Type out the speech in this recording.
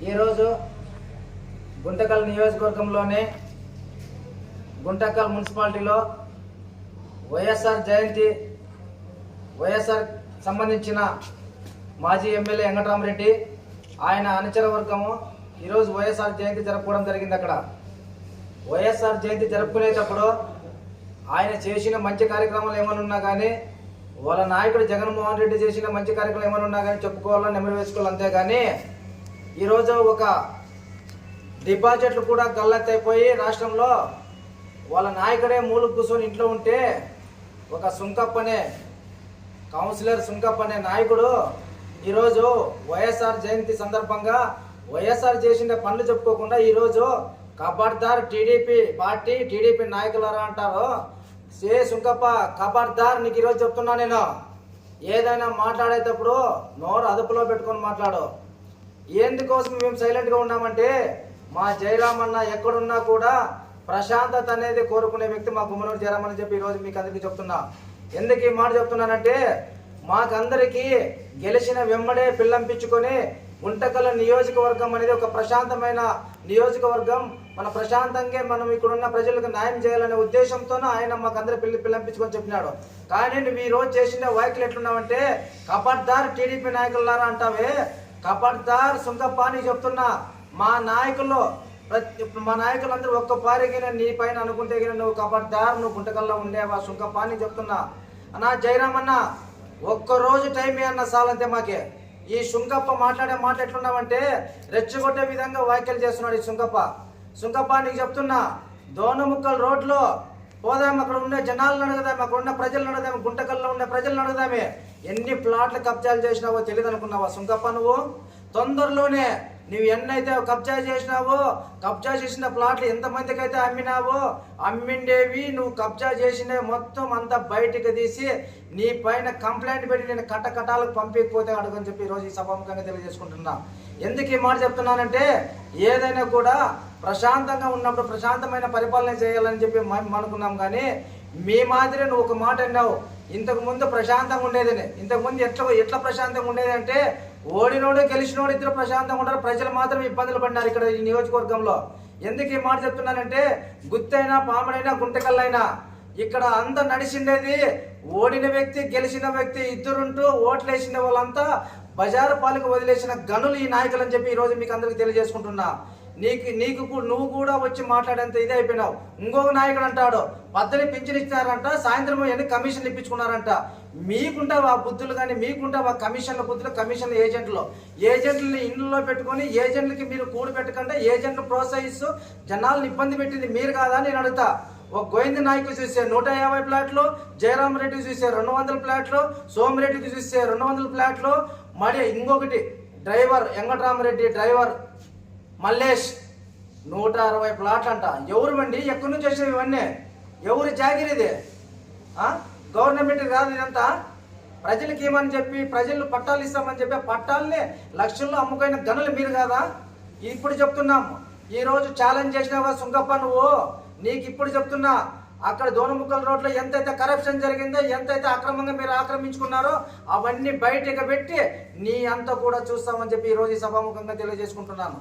ఈరోజు గుంటకల్ నియోజకవర్గంలోని గుంటకల్ మున్సిపాలిటీలో వైఎస్ఆర్ జయంతి వైఎస్ఆర్ సంబంధించిన మాజీ ఎమ్మెల్యే వెంకటరామరెడ్డి ఆయన అనుచర వర్గము ఈరోజు వైఎస్ఆర్ జయంతి జరుపుకోవడం జరిగింది అక్కడ. వైఎస్ఆర్ జయంతి జరుపుకునేటప్పుడు ఆయన చేసిన మంచి కార్యక్రమాలు ఏమైనా ఉన్నా కానీ వాళ్ళ నాయకుడు జగన్మోహన్ రెడ్డి చేసిన మంచి కార్యక్రమాలు ఏమైనా ఉన్నా కానీ చెప్పుకోవాలని నెమరు వేసుకోవాలి అంతేగాని ఈరోజు ఒక డిపాజిట్లు కూడా గల్లెత్తైపోయి రాష్ట్రంలో వాళ్ళ నాయకుడే మూలు కూర్చొని ఇంట్లో ఉంటే ఒక సుంకప్ప అనే కౌన్సిలర్ సుంకప్ప అనే నాయకుడు ఈరోజు వైఎస్ఆర్ జయంతి సందర్భంగా వైఎస్ఆర్ చేసిన పనులు చెప్పుకోకుండా ఈరోజు కబర్దార్ టీడీపీ పార్టీ టీడీపీ నాయకులారా అంటారు. సే సుంకప్ప కబర్దార్ నీకు ఈరోజు చెప్తున్నా నేను. ఏదైనా మాట్లాడేటప్పుడు నోరు అదుపులో పెట్టుకొని మాట్లాడు. ఎందుకోసం మేము సైలెంట్గా ఉన్నామంటే మా జయరామన్న ఎక్కడున్నా కూడా ప్రశాంతత అనేది కోరుకునే వ్యక్తి మా గుమ్మనూరు జయరామని అని చెప్పి ఈరోజు మీకు అందరికీ చెప్తున్నా. ఎందుకు ఈ మాట చెప్తున్నానంటే మాకందరికీ గెలిచిన వెంబడే పిల్లంపించుకొని గుంటకల నియోజకవర్గం అనేది ఒక ప్రశాంతమైన నియోజకవర్గం. మన ప్రశాంతంగా మనం ఇక్కడున్న ప్రజలకు న్యాయం చేయాలనే ఉద్దేశంతోనే ఆయన మాకందరి పిల్లి పిల్లంపించుకొని చెప్పినాడు. కానీ నువ్వు ఈ రోజు చేసిన వ్యాఖ్యలు ఎట్లున్నావంటే కబడ్దార్ టీడీపీ నాయకులారా అంటావే కబడ్దార్ సుంకప్ప అని చెప్తున్నా. మా నాయకుల్లో ప్రతి మా నాయకులందరూ ఒక్క పారిగిన నీ పైన అనుకుంటే గిన నువ్వు కబడ్దార్ నువ్వు గుంటకల్లా ఉండేవా? సుంకప్ప అని చెప్తున్నా. అన్నా జయరామ్ అన్న ఒక్క రోజు టైం అన్న సాలంతే మాకే. ఈ శుంకప్ప మాట్లాడే మాట ఎట్లున్నావంటే రెచ్చగొట్టే విధంగా వ్యాఖ్యలు చేస్తున్నాడు ఈ శుంకప్ప శుంకప్ప నీకు చెప్తున్నా దోనముక్కల్ రోడ్లో పోదాం అక్కడ ఉండే జనాలను అడుగుదాం అక్కడ ఉన్న ప్రజలను అడుగుదాం గుంటకల్లో ఉండే ప్రజలను అడుగుదామే. ఎన్ని ప్లాట్లు కబ్జాలు చేసినావో తెలియదు అనుకున్నావా సుంకప్ప నువ్వు? తొందరలోనే నువ్వు ఎన్నైతే కబ్జా చేసినావో కబ్జా చేసిన ప్లాట్లు ఎంతమందికి అయితే అమ్మినావో అమ్మిండేవి నువ్వు కబ్జా చేసిన మొత్తం అంతా బయటకు తీసి నీ పైన కంప్లైంట్ పెట్టి నేను కట్ట పంపించకపోతే అడగని చెప్పి ఈరోజు ఈ సభాముఖంగా తెలియజేసుకుంటున్నా. ఎందుకు ఈ మాట చెప్తున్నానంటే ఏదైనా కూడా ప్రశాంతంగా ఉన్నప్పుడు ప్రశాంతమైన పరిపాలన చేయాలని చెప్పి అనుకున్నాం కానీ మీ మాదిరి నువ్వు ఒక మాట అన్నావు ఇంతకుముందు ప్రశాంతంగా ఉండేదని. ఇంతకుముందు ఎట్లా ఎట్లా ప్రశాంతంగా ఉండేది అంటే ఓడినోడు గెలిచినోడు ఇద్దరు ప్రశాంతంగా ఉంటారు. ప్రజలు మాత్రం ఇబ్బందులు పడినారు ఇక్కడ ఈ నియోజకవర్గంలో. ఎందుకు ఈ మాట చెప్తున్నానంటే గుత్తైనా పాముడైనా గుంటకల్లైనా ఇక్కడ అంత నడిచిండేది ఓడిన వ్యక్తి గెలిచిన వ్యక్తి ఇద్దరుంటూ ఓట్లేసిన వాళ్ళంతా బజారు పాలకు వదిలేసిన గనులు ఈ నాయకులు అని చెప్పి ఈరోజు మీకు అందరికి తెలియజేసుకుంటున్నా. నీకు నీకు నువ్వు కూడా వచ్చి మాట్లాడేంత ఇది అయిపోయినావు. ఇంకొక నాయకుడు అంటాడు పద్దని పింఛన్ సాయంత్రం ఎన్ని కమిషన్లు ఇప్పించుకున్నారంట? మీకుంటే ఆ బుద్ధులు కానీ మీకుంటే ఆ కమిషన్ల బుద్ధులు కమిషన్ ఏజెంట్లు? ఏజెంట్లని ఇండ్లలో పెట్టుకొని ఏజెంట్లకి మీరు కూడి పెట్టకుండా ఏజెంట్లు ప్రోత్సహిస్తూ జనాలను ఇబ్బంది పెట్టింది మీరు కాదా నేను అడుగుతా. ఒక గోవింద నాయకు చూసే నూట యాభై ప్లాట్లు జయరామ్ రెడ్డి చూసే రెండు వందల ప్లాట్లు సోమిరెడ్డికి చూసే రెండు వందల ప్లాట్లు మరి ఇంకొకటి డ్రైవర్ వెంకటరామరెడ్డి డ్రైవర్ మల్లేష్ నూట అరవై ప్లాట్లు అంట. ఎవరు మండి ఎక్కడి నుంచి వచ్చినవి ఇవన్నీ? ఎవరి జాగిరిది గవర్నమెంట్ కాదు ఇదంతా. ప్రజలకి ఏమని చెప్పి ప్రజలు పట్టాలు ఇస్తామని చెప్పి పట్టాలని లక్షల్లో అమ్ముకైన గనులు మీరు కదా? ఇప్పుడు చెప్తున్నాం. ఈరోజు ఛాలెంజ్ చేసినావా సుంగప్ప నువ్వు? నీకు ఇప్పుడు చెప్తున్నా. అక్కడ దోనముక్కల రోడ్లో ఎంతైతే కరప్షన్ జరిగిందో ఎంతైతే అక్రమంగా మీరు ఆక్రమించుకున్నారో అవన్నీ బయటకు పెట్టి నీ అంతా కూడా చూస్తామని చెప్పి ఈ రోజు సభాముఖంగా తెలియజేసుకుంటున్నాను.